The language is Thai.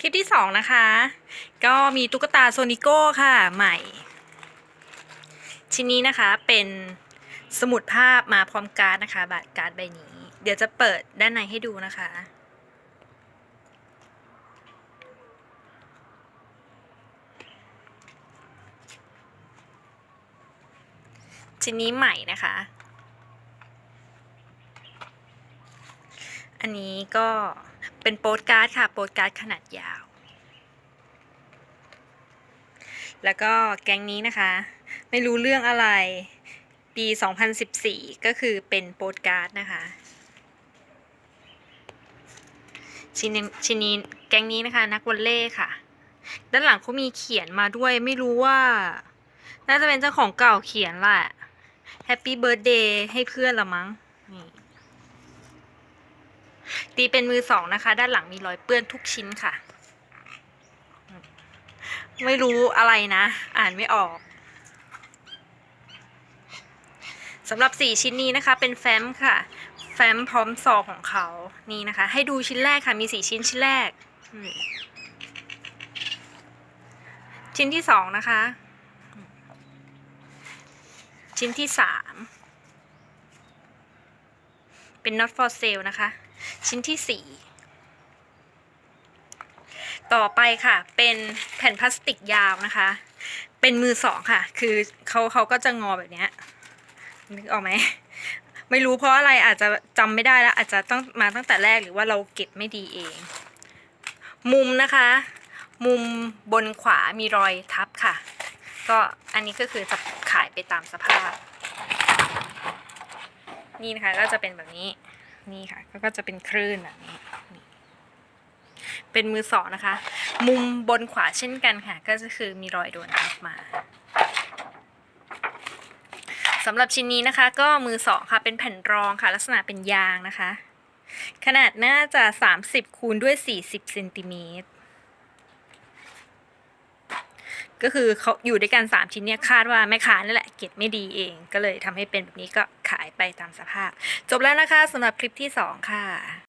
คลิปที่สองนะคะ ก็มีตุ๊กตาโซนิโก้ค่ะใหม่ ชิ้นนี้นะคะเป็นสมุดภาพมาพร้อมการ์ดนะคะบัตรการ์ดใบนี้ เดี๋ยวจะเปิดด้านในให้ดูนะคะ ชิ้นนี้ใหม่นะคะ อันนี้ก็ เป็นโปสการ์ดค่ะ โปสการ์ดขนาดยาว แล้วก็แก๊งนี้นะคะ ไม่รู้เรื่องอะไรปี 2014 ก็คือเป็นโปสการ์ดนะคะ ชิ้นนี้ชิ้นนี้แก๊งนี้นะคะ นักวอลเล่ค่ะ ด้านหลังเขามีเขียนมาด้วยไม่รู้ว่า น่าจะเป็นเจ้าของเก่าเขียนแหละ Happy Birthday ให้เพื่อนละมั้งนี่ ตีเป็นมือสองนะคะ ด้านหลังมีรอยเปื้อนทุกชิ้นค่ะ ไม่รู้อะไรนะ อ่านไม่ออกสำหรับสี่ชิ้นนี้นะคะ เป็นแฟ้มค่ะ แฟ้มพร้อมซองของเขานี่นะคะ ให้ดูชิ้นแรกค่ะ มีสี่ชิ้นชิ้นแรก ชิ้นที่สองนะคะ ชิ้นที่สาม เป็น not for sale นะคะ ชิ้นที่สี่ต่อไปค่ะเป็นแผ่นพลาสติกยาวนะคะ เป็นมือสองค่ะ คือเขาเขาก็จะงอแบบเนี้ยนึกออกไหมไม่รู้เพราะอะไรอาจจะจำไม่ได้แล้ว อาจจะต้องมาตั้งแต่แรกหรือว่าเราเก็บไม่ดีเอง มุมนะคะ มุมบนขวามีรอยทับค่ะ ก็อันนี้ก็คือจะขายไปตามสภาพ นี่นะคะก็จะเป็นแบบนี้นี่ค่ะก็จะเป็นคลื่นแบบนี้นเป็นมือสองนะคะ มุมบนขวาเช่นกันค่ะ ก็จะคือมีรอยโดนทับมาสำหรับชิ้นนี้นะคะ ก็มือสองค่ะเป็นแผ่นรองค่ะ ลักษณะเป็นยางนะคะ ขนาดน่าจะ 30คูณด้วย 40เซนติเมตร ก็คือเขาอยู่ด้วยกัน3ชิ้นเนี่ยคาดว่าแม่ค้านี่แหละเก็บไม่ดีเอง ก็เลยทำให้เป็นแบบนี้ก็ขายไปตามสภาพ จบแล้วนะคะสำหรับคลิปที่ 2 ค่ะ